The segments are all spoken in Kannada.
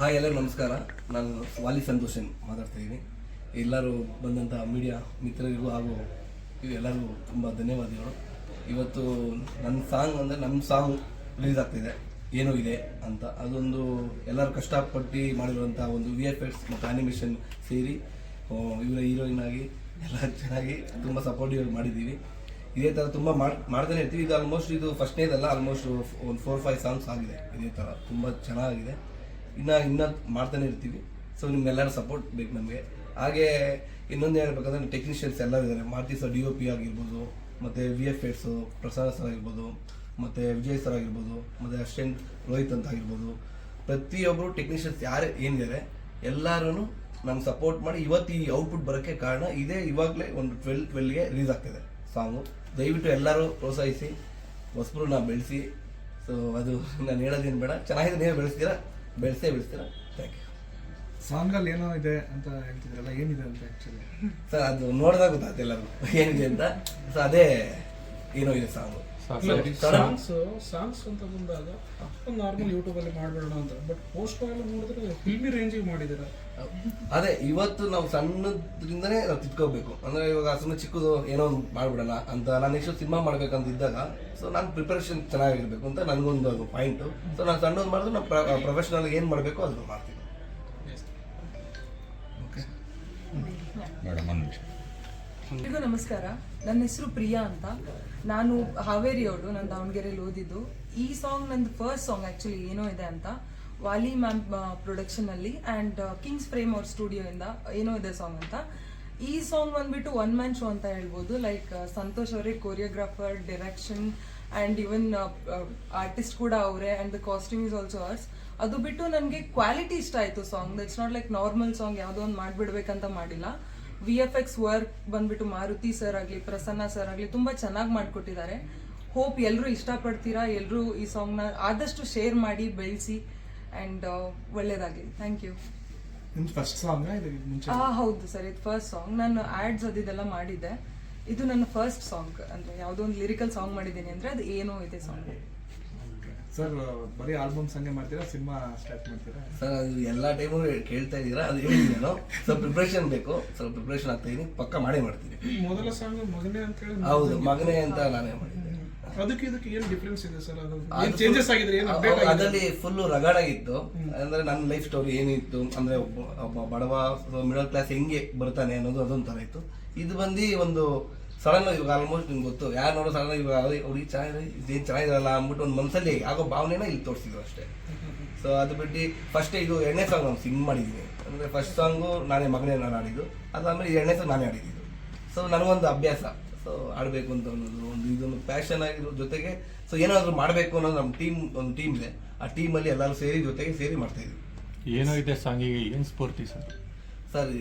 ಹಾಯ್ ಎಲ್ಲರೂ ನಮಸ್ಕಾರ. ನಾನು ವಾಲಿ ಸಂತೋಷನ್ ಮಾತಾಡ್ತಾ ಇದ್ದೀನಿ ಎಲ್ಲರೂ ಬಂದಂಥ ಮೀಡಿಯಾ ಮಿತ್ರರಿಗೂ ಹಾಗೂ ಎಲ್ಲರಿಗೂ ತುಂಬ ಧನ್ಯವಾದಗಳು. ಇವತ್ತು ನನ್ನ ಸಾಂಗ್ ಅಂದರೆ ನಮ್ಮ ಸಾಂಗ್ ರಿಲೀಸ್ ಆಗ್ತಿದೆ. ಏನೋ ಇದೆ ಅಂತ. ಅದೊಂದು ಎಲ್ಲರೂ ಕಷ್ಟಪಟ್ಟು ಮಾಡಿರುವಂಥ ಒಂದು ವಿ ಎಫ್ ಎಕ್ಸ್ ಮತ್ತು ಆ್ಯನಿಮೇಷನ್ ಸೇರಿ ಇವರ ಹೀರೋಯಿನ್ ಆಗಿ ಎಲ್ಲ ಚೆನ್ನಾಗಿ ತುಂಬ ಸಪೋರ್ಟಿವ್ ಮಾಡಿದ್ದೀವಿ. ಇದೇ ಥರ ತುಂಬ ಮಾಡಿ, ಮಾಡ್ತಾನೆ ಇರ್ತೀವಿ. ಇದು ಆಲ್ಮೋಸ್ಟ್ ಇದು ಫಸ್ಟ್ನೇದಲ್ಲ ಆಲ್ಮೋಸ್ಟ್ ಒಂದು ಫೋರ್ ಫೈವ್ ಸಾಂಗ್ಸ್ ಆಗಿದೆ. ಇದೇ ಥರ ತುಂಬ ಚೆನ್ನಾಗಿದೆ. ಇನ್ನು ಇನ್ನೂ ಮಾಡ್ತಾನೆ ಇರ್ತೀವಿ. ಸೊ ನಿಮ್ಮೆಲ್ಲರ ಸಪೋರ್ಟ್ ಬೇಕು ನಮಗೆ. ಹಾಗೆ ಇನ್ನೊಂದು ಹೇಳ್ಬೇಕಂದ್ರೆ ಟೆಕ್ನಿಷಿಯನ್ಸ್ ಎಲ್ಲ ಇದ್ದಾರೆ. Maruti sir D O P ಆಗಿರ್ಬೋದು, ಮತ್ತು V F S Prasad sir ಆಗಿರ್ಬೋದು, ಮತ್ತು ವಿಜಯ್ ಸರ್ ಆಗಿರ್ಬೋದು, ಮತ್ತು ಅಸ್ಟೆಂಟ್ ರೋಹಿತ್ ಅಂತ ಆಗಿರ್ಬೋದು. ಪ್ರತಿಯೊಬ್ಬರು ಟೆಕ್ನಿಷಿಯನ್ಸ್ ಯಾರು ಏನಿದ್ದಾರೆ ಎಲ್ಲರೂ ನಮ್ಗೆ ಸಪೋರ್ಟ್ ಮಾಡಿ ಇವತ್ತು ಈ ಔಟ್ಪುಟ್ ಬರೋಕ್ಕೆ ಕಾರಣ ಇದೇ ಇವಾಗಲೇ ಒಂದು ಟ್ವೆಲ್ ಟ್ವೆಲ್ಗೆ ರಿಲೀಸ್ ಆಗ್ತಿದೆ ಸಾಂಗು ದಯವಿಟ್ಟು ಎಲ್ಲರೂ ಪ್ರೋತ್ಸಾಹಿಸಿ, ಹೊಸಬ್ರನ್ನ ಬೆಳೆಸಿ. ಸೊ ಅದು ನಾನು ಹೇಳೋದೇನು ಬೇಡ. ಚೆನ್ನಾಗಿದೆ ನೀವು ಬೆಳೆಸ್ತೀರಾ? ಬೆಳೆಸೇ ಬೆಳೆಸ್ತೀರಾ. ಥ್ಯಾಂಕ್ ಯು ಸಾಂಗಲ್ಲಿ ಏನೋ ಇದೆ ಅಂತ ಹೇಳ್ತಿದ್ರಲ್ಲ ಏನಿದೆ ಅಂತ ಆ್ಯಕ್ಚುಲಿ ಸರ್ ಅದು ನೋಡಿದಾಗ ಗೊತ್ತಾಗ್ತಿಲ್ಲ ಏನಿದೆ ಅಂತ? ಸೊ ಅದೇ ಏನೋ ಇದೆ ಸಾಂಗು ಸಾಂಗ್ಸ್ ಸಾಂಗ್ಸ್ ಅಂತ ಬಂದಾಗ ಒಂದು ನಾರ್ಮಲ್ ಯೂಟ್ಯೂಬ್ ಅಲ್ಲಿ ಮಾಡ್ಬೇಡ ಅಂತ. ಬಟ್ ಪೋಸ್ಟ್ ಎಲ್ಲ ನೋಡಿದ್ರೆ ಫಿಲ್ಮಿ ರೇಂಜಿಗೆ ಮಾಡಿದಿರ ಅದೇ ಇವತ್ತು ನಾವು ಸಣ್ಣದ್ರಿಂದನೇ ನಾವು ತಿಳ್ಕೋಬೇಕು ಅಂದ್ರೆ ಇವಾಗ ಸುಮ್ಮನೆ ಚಿಕ್ಕದು ಏನೋ ಒಂದು ಮಾಡ್ಬಿಡಲ್ಲ ಅಂತ ನಾನು ಎಷ್ಟು ಸಿನಿಮಾ ಮಾಡ್ಬೇಕಂತ ಇದ್ದಾಗ ಸೊ ನಾನು ಪ್ರಿಪರೇಷನ್ ಚೆನ್ನಾಗಿರ್ಬೇಕು ಅಂತ ನನಗೊಂದು ಪಾಯಿಂಟು ಸೊ ನಾನು ಸಣ್ಣದು ಮಾಡಿದ್ರೆ ನಾವು ಪ್ರೊಫೆಷನಲ್ ಏನು ಮಾಡಬೇಕು ಅದನ್ನು ಮಾಡ್ತೀನಿ. ಮೇಡಮ್ ಒಂದು ನಿಮಿಷ. ಎಲ್ರಿಗೂ ನಮಸ್ಕಾರ. ನನ್ನ ಹೆಸರು ಪ್ರಿಯಾ ಅಂತ. ನಾನು ಹಾವೇರಿಯವಳು ನಾನು ದಾವಣಗೆರೆಯಲ್ಲಿ ಓದಿದ್ದು. ಈ ಸಾಂಗ್ ನಂದು ಫಸ್ಟ್ ಸಾಂಗ್ ಆಕ್ಚುಲಿ ಏನೋ ಇದೆ ಅಂತ. ವಾಲಿ ಮ್ಯಾಮ್ ಪ್ರೊಡಕ್ಷನ್ ಅಲ್ಲಿ ಅಂಡ್ ಕಿಂಗ್ಸ್ ಫ್ರೇಮ್ ಅವ್ರ ಸ್ಟುಡಿಯೋ ಇಂದ ಏನೋ ಇದೆ ಸಾಂಗ್ ಅಂತ. ಈ ಸಾಂಗ್ ಬಂದ್ಬಿಟ್ಟು ಒನ್ ಮ್ಯಾನ್ ಶೋ ಅಂತ ಹೇಳ್ಬೋದು. ಲೈಕ್ ಸಂತೋಷ್ ಅವರೇ choreographer direction and even artist ಕೂಡ ಅವರೇ and the costume is also ours ಅದು ಬಿಟ್ಟು ನನಗೆ ಕ್ವಾಲಿಟಿ ಇಷ್ಟ ಆಯಿತು song it's not like normal song ಯಾವುದೋ ಒಂದು ಮಾಡಿಬಿಡ್ಬೇಕಂತ ಮಾಡಿಲ್ಲ. ವಿ ಎಫ್ ಎಕ್ಸ್ ವರ್ಕ್ ಬಂದ್ಬಿಟ್ಟು ಮಾರುತಿ ಸರ್ ಆಗಲಿ ಪ್ರಸನ್ನ ಸರ್ ಆಗಲಿ ತುಂಬ ಚೆನ್ನಾಗಿ ಮಾಡಿಕೊಟ್ಟಿದ್ದಾರೆ. ಹೋಪ್ ಎಲ್ಲರೂ ಇಷ್ಟಪಡ್ತೀರಾ? ಎಲ್ಲರೂ ಈ ಸಾಂಗ್ನ ಆದಷ್ಟು ಶೇರ್ ಮಾಡಿ ಬೆಳೆಸಿ ಆ್ಯಂಡ್ ಒಳ್ಳೇದಾಗಲಿ. ಥ್ಯಾಂಕ್ ಯು ಫಸ್ಟ್ ಸಾಂಗ್ ಆ ಹೌದು ಸರ್ ಇದು ಫಸ್ಟ್ ಸಾಂಗ್ ನಾನು ಆ್ಯಡ್ಸ್ ಅದಿದೆಲ್ಲ ಮಾಡಿದ್ದೆ. ಇದು ನನ್ನ ಫಸ್ಟ್ ಸಾಂಗ್ ಅಂದರೆ ಯಾವುದೋ ಒಂದು ಲಿರಿಕಲ್ ಸಾಂಗ್ ಮಾಡಿದ್ದೀನಿ ಅಂದರೆ ಅದು ಏನೋ ಇದೆ ಸಾಂಗ್ ಸರ್ ಬರೀ ಆಲ್ಬಮ್ ಸಂಗೆ ಮಾಡ್ತೀರಾ? ಸಿನಿಮಾ ಸ್ಟಾರ್ಟ್ ಮಾಡ್ತೀರಾ? ಸರ್ ಅದು ಎಲ್ಲ ಟೈಮು ಕೇಳ್ತಾ ಇದ್ದೀರಾ? ಅದು ಹೇಳಿದ್ದೀನಿ ನಾನು ಸ್ವಲ್ಪ ಪ್ರಿಪ್ರೇಷನ್ ಬೇಕು. ಸ್ವಲ್ಪ ಪ್ರಿಪ್ರೇಷನ್ ಆಗ್ತಾ ಪಕ್ಕ ಮಾಡೇ ಮಾಡ್ತೀನಿ. ಮೊದಲ ಸಾಂಗ್ ಮಗನೇ ಅಂತ ಹೇಳಿ ಹೌದು ಮಗನೇ ಅಂತ ನಾನೇ ಮಾಡಿದ್ದೆ. ಅದಕ್ಕೆ ಇದಕ್ಕೆ ಏನು ಡಿಫ್ರೆನ್ಸ್ ಇದೆ ಸರ್ ಅದು ಏನು ಚೇಂಜಸ್ ಆಗಿದೆ ಏನು ಅಪ್ಡೇಟ್ ಆಗಿದೆ ಅದರಲ್ಲಿ ಫುಲ್ ರಗಡಾಗಿತ್ತು. ಅಂದ್ರೆ ನನ್ನ ಲೈಫ್ ಸ್ಟೋರಿ ಏನಿತ್ತು? ಅಂದ್ರೆ ಒಬ್ಬ ಒಬ್ಬ ಬಡವ ಮಿಡಲ್ ಕ್ಲಾಸ್ ಹೆಂಗೆ ಬರ್ತಾನೆ ಅನ್ನೋದು ಅದೊಂದು ತರ ಇತ್ತು. ಇದು ಬಂದು ಒಂದು ಸಡನ್ ಇವಾಗ ಆಲ್ಮೋಸ್ಟ್ ನಿಮ್ಗೆ ಗೊತ್ತು. ಯಾರು ನೋಡೋ ಸಡನ್ ಇವಾಗ ಅವ್ರಿಗೆ ಚೆನ್ನಾಗಿದೆ ಇದೇನು ಚೆನ್ನಾಗಿರಲ್ಲ ಅಂದ್ಬಿಟ್ಟು ಒಂದು ಮನಸ್ಸಲ್ಲಿ ಆಗೋ ಭಾವನೆನ ಇಲ್ಲಿ ತೋರಿಸಿದ್ರು ಅಷ್ಟೇ. ಸೊ ಅದು ಬಿಟ್ಟು ಫಸ್ಟ್ ಇದು ಎರಡನೇ ಸಾಂಗ್ ನಾನು ಸಿಂಗ್ ಮಾಡಿದ್ದೀನಿ. ಅಂದರೆ ಫಸ್ಟ್ ಸಾಂಗು ನಾನೇ ಮಗನೇ ನಾನು ಆಡಿದ್ದು ಅದಾದಮೇಲೆ ಎರಡನೇ ಸಾಂಗ್ ನಾನೇ ಆಡಿದ್ದು ಸೊ ನನಗೊಂದು ಅಭ್ಯಾಸ. ಸೊ ಆಡಬೇಕು ಅಂತ ಅನ್ನೋದು ಒಂದು ಇದೊಂದು ಪ್ಯಾಷನ್ ಆಗಿರೋ ಜೊತೆಗೆ ಸೊ ಏನಾದರೂ ಮಾಡಬೇಕು ಅನ್ನೋದು ನಮ್ಮ ಟೀಮ್ ಒಂದು ಟೀಮ್ ಇದೆ. ಆ ಟೀಮಲ್ಲಿ ಎಲ್ಲರೂ ಸೇರಿ ಜೊತೆಗೆ ಸೇರಿ ಮಾಡ್ತಾಯಿದ್ವಿ ಏನೋ ಇದೆ ಸಾಂಗಿಗೆ ಏನು ಸ್ಫೂರ್ತಿ ಸರ್? ಸರ್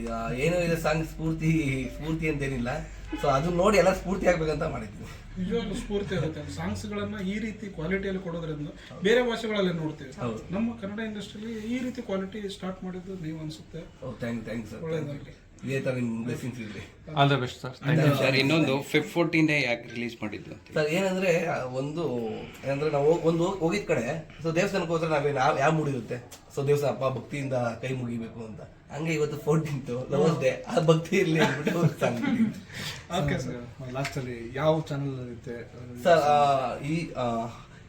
ಏನೋ ಇದೆ ಸಾಂಗ್ ಸ್ಫೂರ್ತಿ ಸ್ಫೂರ್ತಿ ಅಂತೇನಿಲ್ಲ. ಸೊ ಅದು ನೋಡಿ ಎಲ್ಲ ಸ್ಫೂರ್ತಿ ಆಗ್ಬೇಕಂತ ಮಾಡಿದ್ವಿ ನಿಜವಾಗ್ಲೂ ಸ್ಫೂರ್ತಿ ಇರುತ್ತೆ ಸಾಂಗ್ಸ್ ಗಳನ್ನ ಈ ರೀತಿ ಕ್ವಾಲಿಟಿಯಲ್ಲಿ ಕೊಡೋದ್ರಿಂದ ಬೇರೆ ಭಾಷೆಗಳಲ್ಲಿ ನೋಡ್ತೀವಿ. ನಮ್ಮ ಕನ್ನಡ ಇಂಡಸ್ಟ್ರಿಯಲ್ಲಿ ಈ ರೀತಿ ಕ್ವಾಲಿಟಿ ಸ್ಟಾರ್ಟ್ ಮಾಡಿದ್ದು ನೀವು ಅನ್ಸುತ್ತೆ. ಥ್ಯಾಂಕ್ ಥ್ಯಾಂಕ್ ಸರ್ ಒಳ್ಳೆದಾಗ್ಲಿ. ಇದೇ ಥರ ನಿಮ್ಮ ಬ್ಲೆಸ್ಸಿಂಗ್ಸ್ ಇರಲಿ all the best sir sir ಇನ್ನೊಂದು ಫಿಫ್ ಫೋರ್ಟೀನ್ ಯಾಕೆ ರಿಲೀಸ್ ಮಾಡಿದ್ದು ಅಂತ ಸರ್ ಏನಂದ್ರೆ ಆ, ಒಂದು ಏನಂದ್ರೆ ನಾವು ಹೋಗ್- ಒಂದು ಹೋಗ್- ಹೋಗಿದ್ ಕಡೆ ಸೊ ದೇವಸ್ಥಾನಕ್ಕೆ ಹೋದ್ರೆ ನಾವೇನು ಯಾವ ಯಾವ ಮೂಡ್ ಇರುತ್ತೆ? ಸೊ ದೇವಸ್ಥಾನ ಅಪ್ಪ ಭಕ್ತಿಯಿಂದ ಕೈ ಮುಗಿಬೇಕು ಅಂತ. ಹಂಗೆ ಇವತ್ತು ಫೋರ್ಟೀನ್ತ್ ಲವರ್ಸ್ ಡೇ ಆ ಭಕ್ತಿ ಇರಲಿ ಅಂದ್ಬಿಟ್ಟು ಸಾಂಗ್ ಮಾಡಿದ್ದು. ಓಕೆ ಸರ್ ಲಾಸ್ಟಲ್ಲಿ ಯಾವ ಚಾನಲ್ ಇರುತ್ತೆ? ಸರ್ ಆ, ಈ ಆ,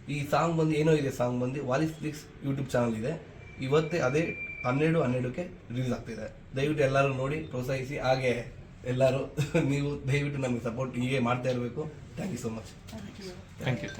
ಈ ಸಾಂಗ್ ಬಂದು ಏನೋ ಇದೆ ಸಾಂಗ್ ಬಂದು ವಾಲಿಸ್ ಫ್ಲಿಕ್ಸ್ ಯೂಟ್ಯೂಬ್ ಚಾನಲ್ ಇದೆ. ಇವತ್ತೇ ಅದೇ ಹನ್ನೆರಡು ಹನ್ನೆರಡಕ್ಕೆ ರಿಲೀಸ್ ಆಗ್ತಿದೆ. ದಯವಿಟ್ಟು ಎಲ್ಲರೂ ನೋಡಿ ಪ್ರೋತ್ಸಾಹಿಸಿ. ಹಾಗೆ ಎಲ್ಲರೂ ನೀವು ದಯವಿಟ್ಟು ನಮಗೆ ಸಪೋರ್ಟ್ ಹೀಗೆ ಮಾಡ್ತಾ ಇರಬೇಕು. Thank you so much thank you